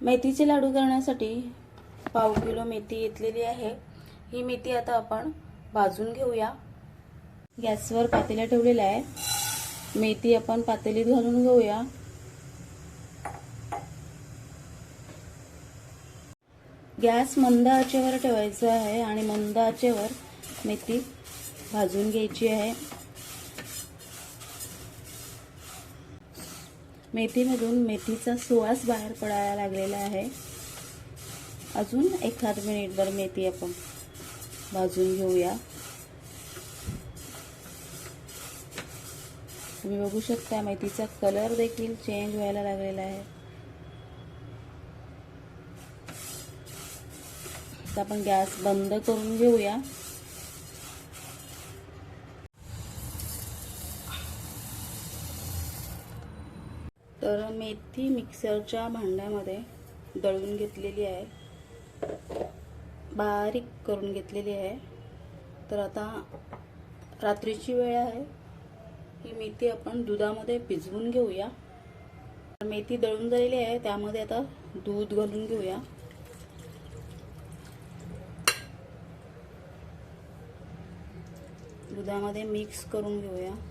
मेथीचे लाडू करण्यासाठी पाव किलो मेथी घेतलेली आहे. ही मेथी आता आपण भाजून घेऊया. गॅसवर पातेल्या ठेवलेल्या आहे मेथी आपण पातेलीत घालून घेऊया. गॅस मंद आचेवर ठेवायचा आहे आणि मंद आचेवर मेथी भाजून घ्यायची आहे. मेथीमधून मेथीचा सुवास बाहेर पडायला लागलेला आहे. अजून एखाद मिनिटभर मेथी आपण भाजून घेऊया. तुम्ही बघू शकता मेथीचा कलर देखील चेंज व्हायला लागलेला आहे. आता आपण गॅस बंद करून घेऊया. तर मेथी मिक्सरच्या भांड्यामध्ये दळून घेतलेली आहे. बारीक करून घेतलेली आहे. तर आता रात्रीची वेळ आहे. ही मेथी आपण दुधामध्ये भिजवून घेऊया. मेथी दळून झालेली आहे. त्यामध्ये आता दूध घालून घेऊया. दुधामध्ये मिक्स करून घेऊया.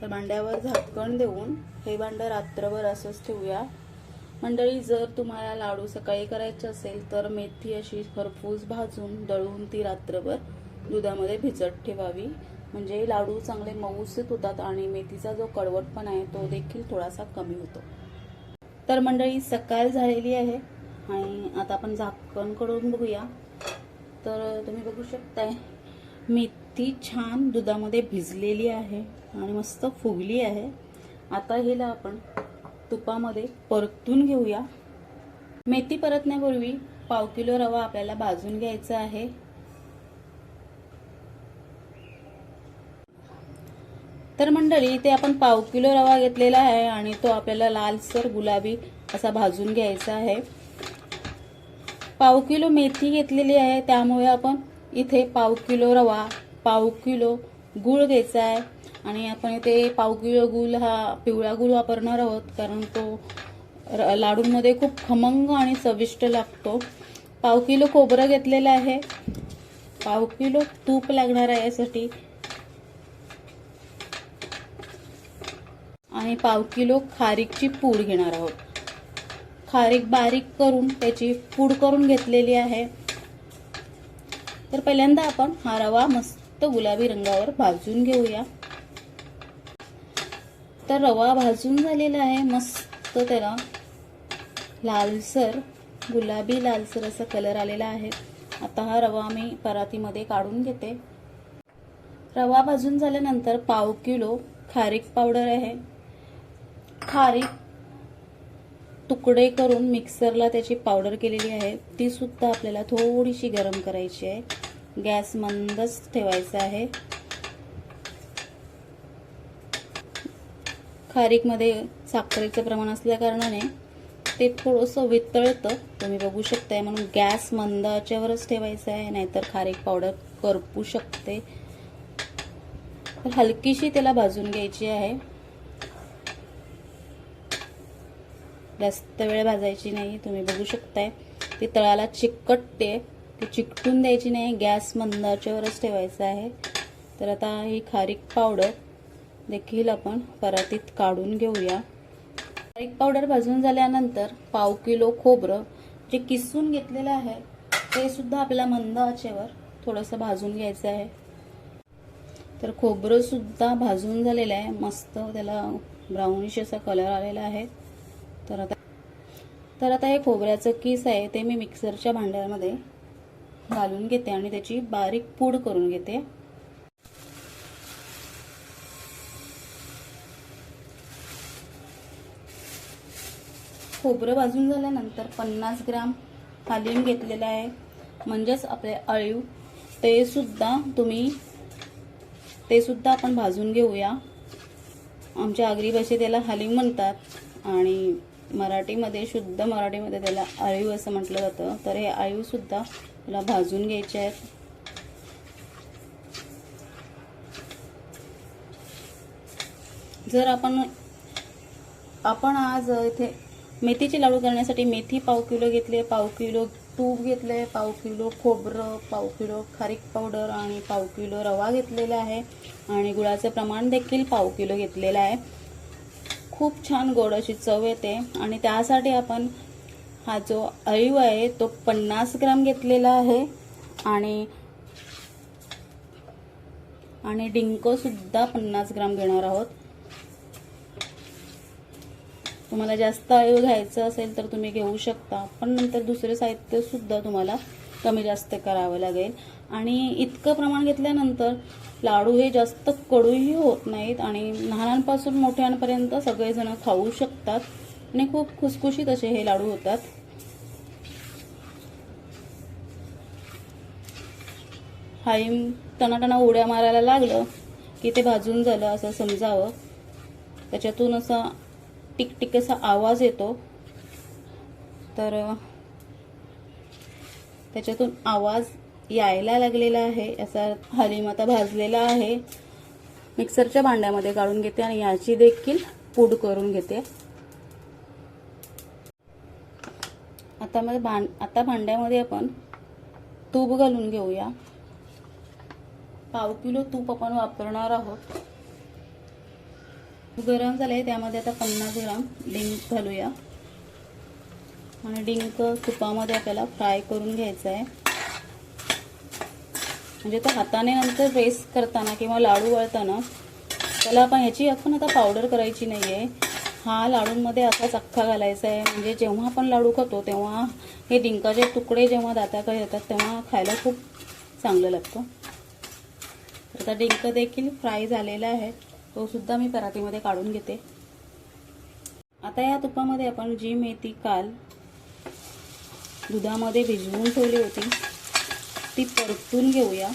तर भांड्यावर झाकण देऊन हे भांडं रात्रभर असंच ठेवूया. मंडळी जर तुम्हाला लाडू सकाळी करायचे असेल तर मेथी अशी खरपूस भाजून दळून ती रात्रभर दुधामध्ये भिजत ठेवावी. म्हणजे लाडू चांगले मऊसूत होतात आणि मेथीचा जो कडवटपणा आहे तो देखील थोडासा कमी होतो. तर मंडळी सकाळ झालेली आहे आणि आता आपण झाकणकडून बघूया. तर तुम्ही बघू शकताय मेथी छान दुधामध्ये भिजलेली आहे आणि मस्त फुगली आहे. आता हिला आपण तुपामध्ये परतून घेऊया. मेथी परतण्यापूर्वी पाव किलो रवा आपल्याला भाजून घ्यायचा आहे. तर मंडळी इथे आपण पाव किलो रवा घेतलेला आहे आणि तो आपल्याला लालसर गुलाबी असा भाजून घ्यायचा आहे. पाव किलो मेथी घेतलेली आहे त्यामुळे आपण इथे पाव किलो रवा पाव किलो गूळ घ्यायचा आहे आणि आपण इथे पाव किलो गूळ हा पिवळा गूळ वापरणार आहोत कारण तो र- लाडूंमध्ये खूप खमंग आणि चविष्ट लागतो. पाव किलो खोबरं घेतलेलं आहे. पाव किलो तूप लागणार आहे यासाठी. आणि पाव किलो खारीकची पूड घेणार आहोत. खारीक बारीक करून त्याची पूड करून घेतलेली आहे. तर पहिल्यांदा आपण हा रवा मस्त गुलाबी रंगावर भाजून घेऊया. तर रवा भाजून झालेला आहे मस्त त्याला. लालसर गुलाबी लालसर असा कलर आलेला आहे. आता हा रवा मी परातीमध्ये काढून घेते. रवा भाजून झाल्यानंतर पाव किलो खारीक पावडर आहे. खारीक तुकडे करून मिक्सरला त्याची पावडर केलेली आहे. ती सुद्धा आपल्याला थोडीशी गरम करायची आहे. गॅस मंदच ठेवायचा आहे. खारीकमध्ये साखरेचं प्रमाण असल्या कारणाने ते थोडंसं वितळतं. तुम्ही बघू शकताय म्हणून गॅस मंदाच्यावरच ठेवायचं आहे नाहीतर खारीक पावडर करपू शकते. तर हलकीशी त्याला भाजून घ्यायची आहे. जास्त वेळ भाजायची नाही तुम्ही बघू शकताय. ती तळाला चिकटते. ती चिकटून द्यायची नाही गॅस मंदाच्यावरच ठेवायचा आहे. तर आता ही खारीक पावडर देखील आपण परातीत काढून घेऊया. खारीक पावडर भाजून झाल्यानंतर पाव किलो खोबरं जे किसून घेतलेलं आहे ते सुद्धा आपल्या मंद आचेवर थोडंसं भाजून घ्यायचं आहे. तर खोबरं सुद्धा भाजून झालेलं आहे मस्त त्याला ब्राउनिश असा कलर आलेला आहे. तर आता तर आता हे खोबऱ्याचं किस आहे ते मी मिक्सरच्या भांड्यामध्ये घालून घेते आणि त्याची बारीक पूड करून घेते. खोबरं भाजून झाल्यानंतर पन्नास ग्राम हालिम घेतलेलं आहे. म्हणजेच आपले अळीव ते सुद्धा तुम्ही ते सुद्धा आपण भाजून घेऊया. आमच्या आगरी भाषेत त्याला हालीम म्हणतात आणि मराठीमध्ये शुद्ध मराठीमध्ये त्याला अळीव असं म्हटलं जातं. तर हे अळीवसुद्धा सुद्धा भाजून घ्यायचे आहेत. जर आपण आपण आज इथे मेथीचे लाडू करण्यासाठी मेथी पाव किलो घेतले पाव किलो तूप घेतले पाव किलो खोबरं पाव किलो खारीक पावडर आणि पाव किलो रवा घेतलेला आहे आणि गुळाचं प्रमाण देखील पाव किलो घेतलेलं आहे. खूप छान गोड अशी चव येते आणि त्यासाठी आपण हा जो अळीव आहे तो पन्नास ग्राम घेतलेला आहे. आणि आणि डिंकोसुद्धा पन्नास ग्राम घेणार आहोत. तुम्हाला जास्त अळीव घ्यायचं असेल तर तुम्ही घेऊ शकता पण नंतर दुसरे साहित्य सुद्धा तुम्हाला कमी जास्त करावं लागेल. आणि इतकं प्रमाण घेतल्यानंतर लाडू हे जास्त कडूही होत नाहीत आणि लहानांपासून मोठ्यांपर्यंत सगळेजण खाऊ शकतात. आणि खूप खुसखुशीत असे हे लाडू होतात. हाईम टनाटना उड्या मारायला लागलं की ते भाजून झालं असं समजावं. त्याच्यातून असा टिकटिक असा आवाज येतो. तर त्याच्यातून आवाज यायला लागलेला आहे असा हलीम आता भाजलेला आहे. मिक्सरच्या भांड्यामध्ये काढून घेते आणि याची देखील पूड करून घेते. आता मध्ये भां आता भांड्यामध्ये आपण तूप घालून घेऊया. पाव किलो तूप आपण वापरणार आहोत. गरम झालंय त्यामध्ये आता पन्नास ग्राम डिंक घालूया. आणि डिंक तुपामध्ये आपल्याला फ्राय करून घ्यायचा आहे म्हणजे तो हाताने नंतर रेस करताना किंवा लाडू वळताना त्याला आपण ह्याची आपण आता पावडर करायची नाही आहे हा लाडूंमध्ये असाच अख्खा घालायचा आहे. म्हणजे जेव्हा आपण लाडू खातो तेव्हा हे डिंकाचे तुकडे जेव्हा दाताकडे येतात तेव्हा खायला खूप चांगलं लागतं. तर आता डिंक देखील फ्राय झालेला आहे. तो सुद्धा मी परातीमध्ये काढून घेते. आता या तुपामध्ये आपण जी मेथी काल दुधामध्ये भिजवून ठेवली होती ती परतून घेऊया.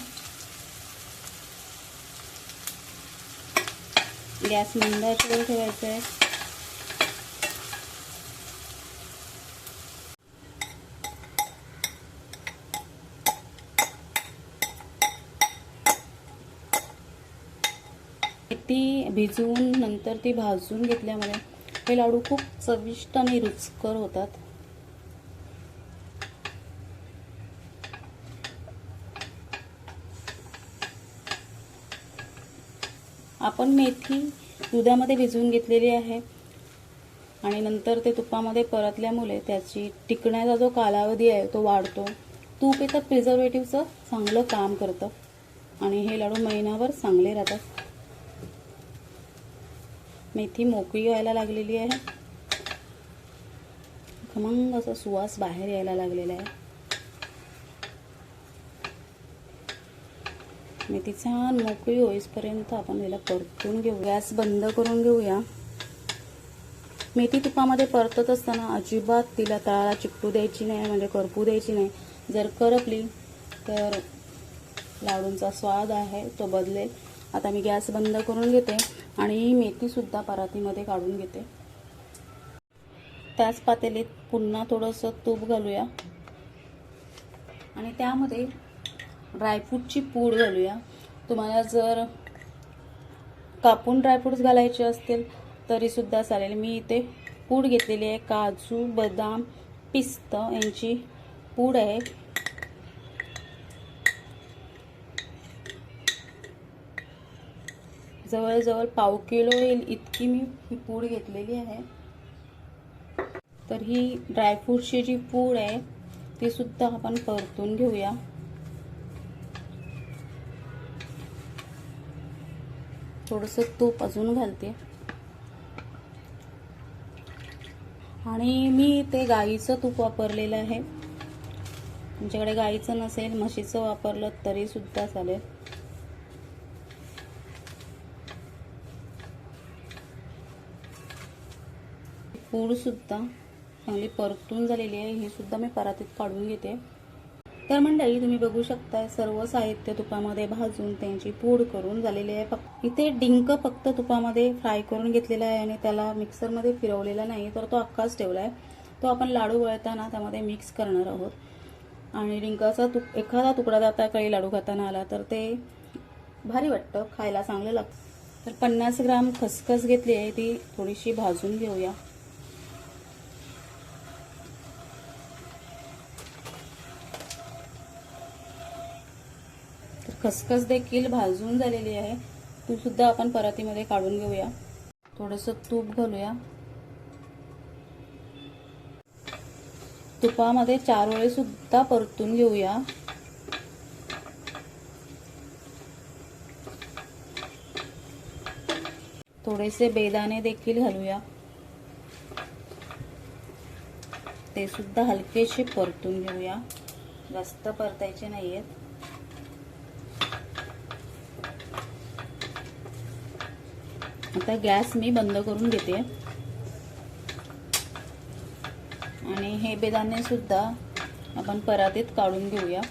गॅस मंद आचेवर ठेवायचा आहे ती भिजवून नंतर ती भाजून घेतल्यामुळे हे लाडू खूप चविष्ट आणि रुचकर होतात. आपण मेथी दुधामध्ये भिजवून घेतलेली आहे आणि नंतर ते तुपामध्ये परतल्यामुळे त्याची टिकण्याचा जो कालावधी आहे तो वाढतो. तूप इथं प्रिझर्वेटिव्हचं चांगलं काम करतं आणि हे लाडू महिनाभर चांगले राहतात. मेथी मोकळी व्हायला लागलेली आहे. खमंग असा सुवास बाहेर यायला लागलेला आहे. मेथी छान मोकळी होईसपर्यंत आपण याला परतून घेऊ. गॅस बंद करून घेऊया. मेथी तुपामध्ये परतत असताना अजिबात तिला तळाला चिकटू द्यायची नाही म्हणजे करपू द्यायची नाही. जर करपली तर लाडूंचा स्वाद आहे तो बदलेल. आता मी गॅस बंद करून घेते आणि मेथीसुद्धा परातीमध्ये काढून घेते. त्याच पातेलीत पुन्हा थोडंसं तूप घालूया. आणि त्यामध्ये ड्रायफ्रूटची पूड घालूया. तुम्हाला जर कापून ड्रायफ्रूट्स घालायचे असतील तरीसुद्धा चालेल. मी इथे पूड घेतलेली आहे. काजू बदाम पिस्त यांची पूड आहे. जवळजवळ पाव किलो येईल इतकी मी ही पूड घेतलेली आहे. तर ही ड्रायफ्रूटची जी पूड आहे ती सुद्धा आपण परतून घेऊया. थोडंसं तूप अजून घालते. आणि मी ते गाईचं तूप वापरलेलं आहे. तुमच्याकडे गाईचं नसेल म्हशीचं वापरलं तरी सुद्धा चालेल. पूडसुद्धा चांगली परतून झालेली आहे. ही सुद्धा मी परातीत काढून घेते. तर मंडळी तुम्ही बघू शकताय सर्व साहित्य तुपामध्ये भाजून त्यांची पूड करून झालेली आहे. फक्त इथे डिंक फक्त तुपामध्ये फ्राय करून घेतलेला आहे आणि त्याला मिक्सरमध्ये फिरवलेला नाही तर तो अख्खाच ठेवला आहे तो आपण लाडू वळताना त्यामध्ये मिक्स करणार आहोत. आणि डिंकाचा तुक एखादा तुकडा जाता काही लाडू खाताना आला तर ते भारी वाटतं खायला चांगलं लागतं. तर पन्नास ग्राम खसखस घेतली आहे ती थोडीशी भाजून घेऊया. खसखस देखील भाजून झालेली आहे. ती सुद्धा आपण परातीमध्ये काढून घेऊया. थोडंसं तूप घालूया. तुपामध्ये चार सुद्धा परतून घेऊया. थोडेसे बेदाणे देखील घालूया. ते सुद्धा हलकेसे परतून घेऊया. जास्त परतायचे नाहीयेत. आता गॅस मी बंद करून घेते. आणि हे बेदाणे सुद्धा आपण परातीत काढून घेऊया.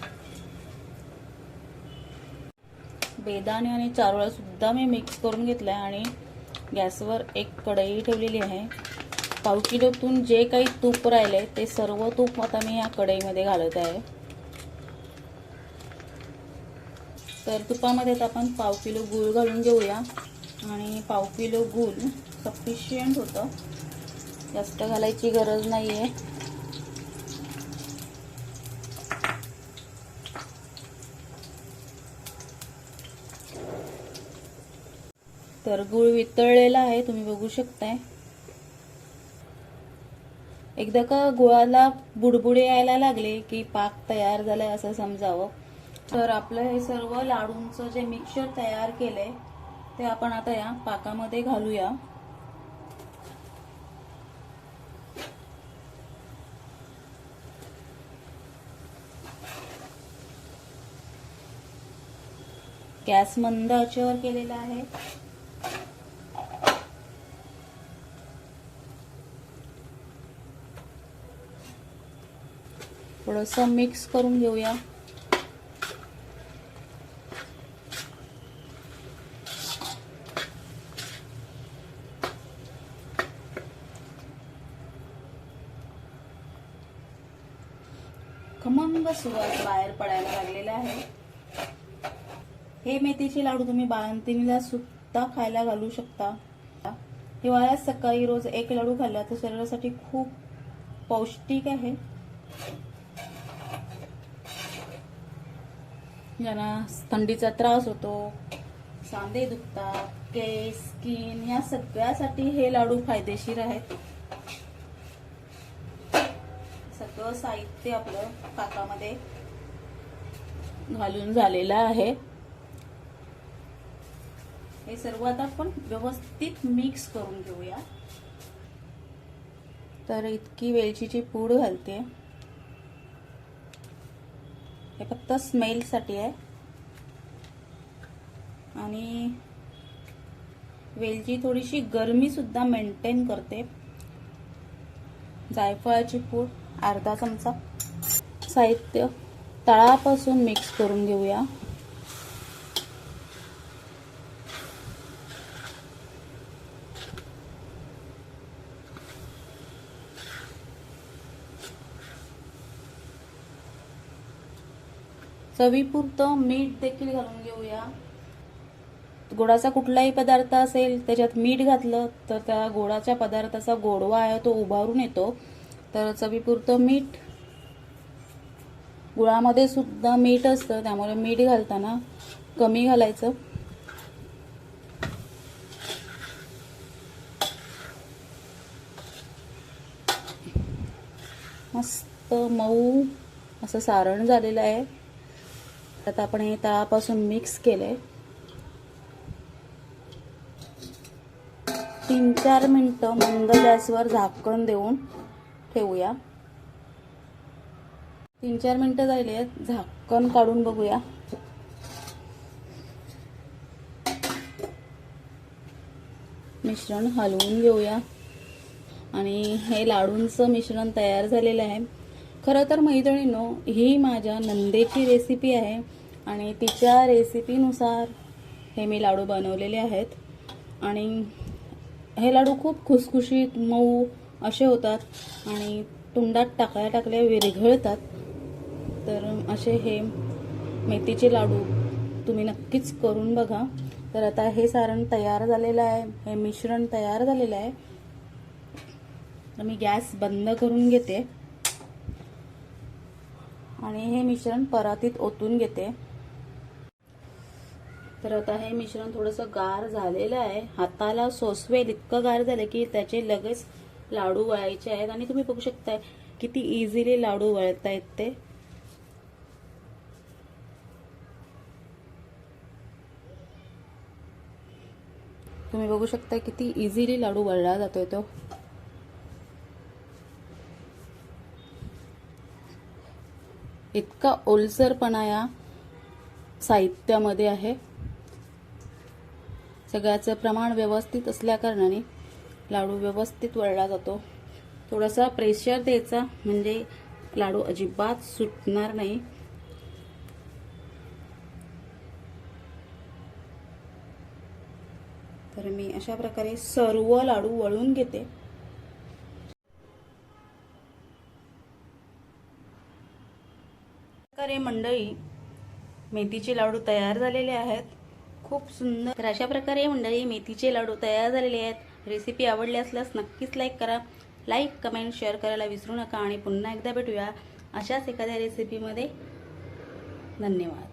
बेदाणे आणि चारोळा सुद्धा मी मिक्स करून घेतलाय आणि गॅसवर एक कढई ठेवलेली आहे. पाव किलोतून जे काही तूप राहिले ते सर्व तूप आता मी या कढईमध्ये घालत आहे. तर तुपामध्ये आता आपण पाव किलो गूळ घालून घेऊया. आणि पाव किलो गुळ सफिशियंट होतं. जास्त घालायची गरज नाही आहे तर गुळ वितळलेला आहे तुम्ही बघू शकताय. एकदा का गुळाला बुडबुडे यायला लागले की पाक तयार झालाय असं समजावं. तर आपलं हे सर्व लाडूंचं जे मिक्सर तयार केलंय ते आपण आता या पाकामध्ये घालूया. गॅस मंद आचेवर केलेला आहे. थोडस मिक्स करून घेऊया. खमंग सुवास बाहेर पडायला लागलेला आहे. हे मेथीचे लाडू तुम्ही बाळंतिणीला सुद्धा खायला घालू शकता. हिवाळ्यात सकाळी रोज एक लाडू खाल्ला तर शरीरासाठी खूप पौष्टिक आहे. ज्यांना थंडीचा त्रास होतो सांधे दुखतात केस स्किन या सगळ्यासाठी हे लाडू फायदेशीर आहेत. सगळं साहित्य आपलं पाकामध्ये घालून झालेलं आहे. हे सर्व आता आपण व्यवस्थित मिक्स करून घेऊया. तर इतकी वेलचीची पूड घालते. हे फक्त स्मेलसाठी आहे. आणि वेलची थोडीशी गरमी सुद्धा मेंटेन करते. जायफळाची पूड. अर्धा चमचा साहित्य तळापासून मिक्स करून घेऊया. चवीपुरतं मीठ देखील घालून घेऊया. गोडाचा कुठलाही पदार्थ असेल त्याच्यात मीठ घातलं तर त्या गोडाच्या पदार्थाचा गोडवा आहे तो उभारून येतो. तर चवीपुरतं मीठ. गुळामध्ये सुद्धा मीठ असतं त्यामुळे मीठ घालताना कमी घालायचं. मस्त मऊ असं सारण झालेलं आहे. आता आपण हे तळापासून मिक्स केलंय. तीन चार मिनटं मंद गॅसवर झाकण देऊन ठेवूया. तीन चार मिनटं झाले आहेत. झाकण काढून बघूया. मिश्रण हलवून घेऊया. आणि हे लाडूंचं मिश्रण तयार झालेलं आहे. खरं तर मैत्रिणींनो ही माझ्या नंदेची रेसिपी आहे. आणि तिच्या रेसिपीनुसार हे मी लाडू बनवलेले आहेत. आणि हे लाडू खूप खुसखुशीत मऊ असे होतात आणि तोंडात टाकल्या टाकल्या विरघळतात. तर असे हे मेथीचे लाडू तुम्ही नक्कीच करून बघा. तर आता हे सारण तयार झालेलं आहे. हे मिश्रण तयार झालेलं आहे. तर मी गॅस बंद करून घेते. आणि हे मिश्रण परातीत ओतून घेते. तर आता हे मिश्रण थोडंसं गार झालेलं आहे. हाताला सोसवेल इतकं गार झालं की त्याचे लगेच लाडू वळायचे आहेत. आणि तुम्ही बघू शकताय किती इझिली लाडू वळतायत ते. तुम्ही बघू शकता किती इझिली लाडू वळला जातोय तो. इतका ओलसरपणा या साहित्यामध्ये आहे. सगळ्याचं प्रमाण व्यवस्थित असल्या कारणाने लाडू व्यवस्थित वळला जातो. थोडासा प्रेशर द्यायचा म्हणजे लाडू अजिबात सुटणार नाही. तर मी अशा प्रकारे सर्व लाडू वळून घेते. प्रकारे मंडळी मेथीचे लाडू तयार झालेले आहेत. खूप सुंदर. तर अशा प्रकारे मंडळी मेथीचे लाडू तयार झालेले आहेत. रेसिपी आवडली असल्यास नक्कीच लाईक करा. लाईक कमेंट शेअर करायला विसरू नका आणि पुन्हा एकदा भेटूया अशाच एखाद्या रेसिपीमध्ये. धन्यवाद.